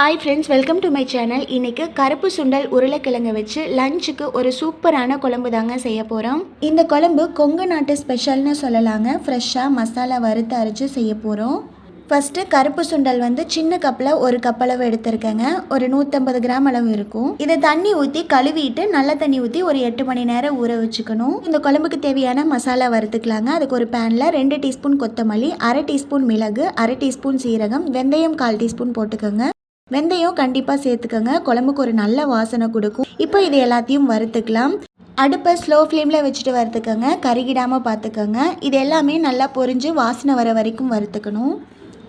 Hi friends welcome to my channel இன்றைக்கி கருப்பு சுண்டல் உருளைக்கிழங்கு வச்சு லஞ்சுக்கு ஒரு சூப்பரான குழம்பு தாங்க செய்ய போகிறோம் இந்த குழம்பு கொங்கு நாட்டு ஸ்பெஷல்னு சொல்லலாங்க. ஃப்ரெஷ்ஷாக மசாலா வறுத்து அரைச்சி செய்ய போகிறோம் ஃபஸ்ட்டு கருப்பு சுண்டல் வந்து சின்ன கப்பில் ஒரு கப் அளவு எடுத்திருக்கேங்க. ஒரு நூற்றம்பது கிராம் அளவு இருக்கும். இதை தண்ணி ஊற்றி கழுவிட்டு நல்ல தண்ணி ஊற்றி ஒரு எட்டு மணி நேரம் ஊற வச்சுக்கணும். இந்த குழம்புக்கு தேவையான மசாலா வறுத்துக்கலாங்க. அதுக்கு ஒரு பேனில் ரெண்டு டீஸ்பூன் கொத்தமல்லி அரை டீஸ்பூன் மிளகு அரை டீஸ்பூன் சீரகம் வெந்தயம் கால் டீஸ்பூன் போட்டுக்கோங்க. வெந்தயம் கண்டிப்பாக சேர்த்துக்கோங்க. குழம்புக்கு ஒரு நல்ல வாசனை கொடுக்கும். இப்போ இது எல்லாத்தையும் வறுத்துக்கலாம். அடுப்பை ஸ்லோ ஃப்ளேமில் வச்சுட்டு வறுத்துக்கோங்க. கருகிடாமல் பார்த்துக்கோங்க. இது எல்லாமே நல்லா பொரிஞ்சு வாசனை வர வரைக்கும் வறுத்துக்கணும்.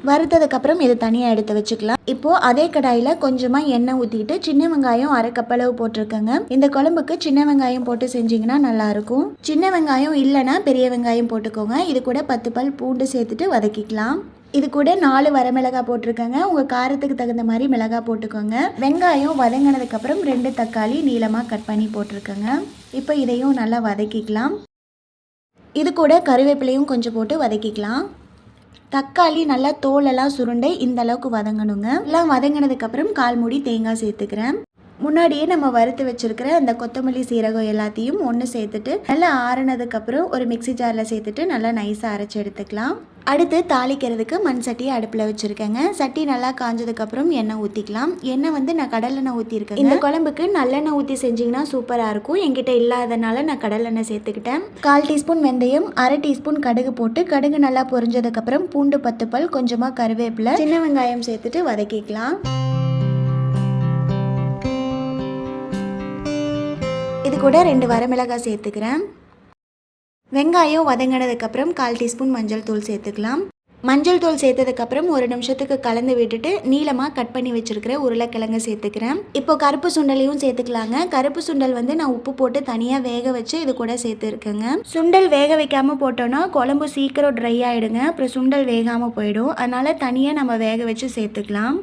வறுத்ததுக்கப்புறம் இது தனியாக எடுத்து வச்சுக்கலாம். இப்போது அதே கடாயில் கொஞ்சமாக எண்ணெய் ஊற்றிட்டு சின்ன வெங்காயம் அரை கப்பளவு போட்டிருக்கேங்க. இந்த குழம்புக்கு சின்ன வெங்காயம் போட்டு செஞ்சிங்கன்னா நல்லாயிருக்கும் சின்ன வெங்காயம் இல்லைன்னா பெரிய வெங்காயம் போட்டுக்கோங்க. இது கூட பத்து பல் பூண்டு சேர்த்துட்டு வதக்கிக்கலாம். இது கூட நாலு வரமிளகாய் போட்டிருக்கேங்க. உங்கள் காரத்துக்கு தகுந்த மாதிரி மிளகாய் போட்டுக்கோங்க. வெங்காயம் வதங்கினதுக்கப்புறம் ரெண்டு தக்காளி நீளமாக கட் பண்ணி போட்டிருக்கேங்க. இப்போ இதையும் நல்லா வதக்கிக்கலாம். இது கூட கருவேப்பிலையும் கொஞ்சம் போட்டு வதக்கிக்கலாம். தக்காளி நல்லா தோலெல்லாம் சுருண்டை இந்த அளவுக்கு வதங்கணுங்க. எல்லாம் வதங்கினதுக்கப்புறம் கால் மூடி தேங்காய் சேர்த்துக்கிறேன். முன்னாடியே நம்ம வறுத்து வச்சிருக்கிற அந்த கொத்தமல்லி சீரகம் எல்லாத்தையும் ஒன்று சேர்த்துட்டு நல்லா ஆறுனதுக்கப்புறம் ஒரு மிக்சி ஜாரில் சேர்த்துட்டு நல்லா நைஸாக அரைச்சி எடுத்துக்கலாம். அடுத்து தாளிக்கிறதுக்கு மண் சட்டியை அடுப்பில் வச்சுருக்கேங்க. சட்டி நல்லா காஞ்சதுக்கப்புறம் எண்ணெய் ஊற்றிக்கலாம் எண்ணெய் வந்து நான் கடலெண்ணெய் ஊற்றிருக்கேன் இந்த குழம்புக்கு நல்லெண்ணெய் ஊற்றி செஞ்சிங்கன்னா சூப்பராக இருக்கும். என்கிட்ட இல்லாதனால நான் கடலெண்ணெய் சேர்த்துக்கிட்டேன். கால் டீஸ்பூன் வெந்தயம் அரை டீஸ்பூன் கடுகு போட்டு கடுகு நல்லா பொரிஞ்சதுக்கப்புறம் பூண்டு பத்து பல் கொஞ்சமாக கருவேப்பிலை சின்ன வெங்காயம் சேர்த்துட்டு வதக்கிக்கலாம். இது கூட ரெண்டு வரமிளகாய் சேர்த்துக்கிறேன். வெங்காயம் வதங்கினதுக்கப்புறம் கால் டீஸ்பூன் மஞ்சள் தூள் சேர்த்துக்கலாம். மஞ்சள் தூள் சேர்த்ததுக்கப்புறம் ஒரு நிமிஷத்துக்கு கலந்து விட்டுட்டு நீளமாக கட் பண்ணி வச்சுருக்கிற உருளைக்கிழங்கு சேர்த்துக்கிறேன். இப்போ கருப்பு சுண்டலையும் சேர்த்துக்கலாங்க. கருப்பு சுண்டல் வந்து நான் உப்பு போட்டு தனியாக வேக வச்சு இது கூட சேர்த்துருக்கேங்க. சுண்டல் வேக வைக்காமல் போட்டோன்னா குழம்பு சீக்கிரம் ட்ரை ஆகிடுங்க அப்புறம் சுண்டல் வேகாமல் போயிடும். அதனால் தனியாக நம்ம வேக வச்சு சேர்த்துக்கலாம்.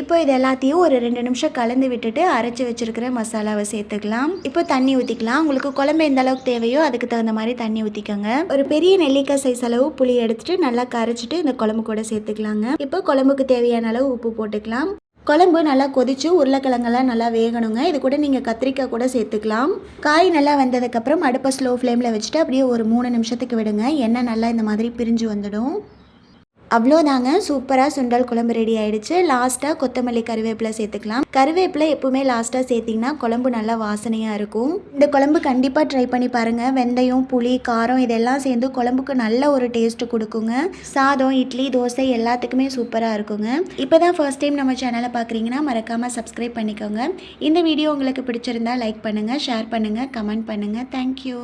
இப்போ இது எல்லாத்தையும் ஒரு ரெண்டு நிமிஷம் கலந்து விட்டுட்டு அரைச்சி வச்சுருக்கிற மசாலாவை சேர்த்துக்கலாம். இப்போ தண்ணி ஊற்றிக்கலாம் உங்களுக்கு குழம்பு எந்த அளவுக்கு தேவையோ அதுக்கு தகுந்த மாதிரி தண்ணி ஊற்றிக்கோங்க ஒரு பெரிய நெல்லிக்காய் சைஸ் அளவு புளி எடுத்துட்டு நல்லா கரைச்சிட்டு இந்த குழம்பு கூட சேர்த்துக்கலாங்க. இப்போ குழம்புக்கு தேவையான அளவு உப்பு போட்டுக்கலாம். குழம்பு நல்லா கொதிச்சு உருளைக்கிழங்கெல்லாம் நல்லா வேகணுங்க. இது கூட நீங்கள் கத்திரிக்காய் கூட சேர்த்துக்கலாம். காய் நல்லா வந்ததுக்கப்புறம் அடுப்பை ஸ்லோ ஃப்ளேமில் வச்சுட்டு அப்படியே ஒரு மூணு நிமிஷத்துக்கு விடுங்க. எண்ணெய் நல்லா இந்த மாதிரி பிரிஞ்சு வந்துடும். அவ்வளோதாங்க சூப்பராக சுண்டல் குழம்பு ரெடி ஆயிடுச்சு. லாஸ்ட்டாக கொத்தமல்லி கருவேப்பிலை சேர்த்துக்கலாம். கருவேப்பிலை எப்பவுமே லாஸ்ட்டாக சேர்த்திங்கன்னா குழம்பு நல்லா வாசனையாக இருக்கும். இந்த குழம்பு கண்டிப்பாக ட்ரை பண்ணி பாருங்கள் வெந்தயம் புளி காரம் இதெல்லாம் சேர்ந்து குழம்புக்கு நல்ல ஒரு டேஸ்ட்டு கொடுக்குங்க. சாதம் இட்லி தோசை எல்லாத்துக்குமே சூப்பராக இருக்குங்க. இப்போ தான் ஃபர்ஸ்ட் டைம் நம்ம சேனலை பார்க்குறீங்கன்னா மறக்காமல் சப்ஸ்கிரைப் பண்ணிக்கோங்க. இந்த வீடியோ உங்களுக்கு பிடிச்சிருந்தா லைக் பண்ணுங்கள் ஷேர் பண்ணுங்கள் கமெண்ட் பண்ணுங்கள் தேங்க்யூ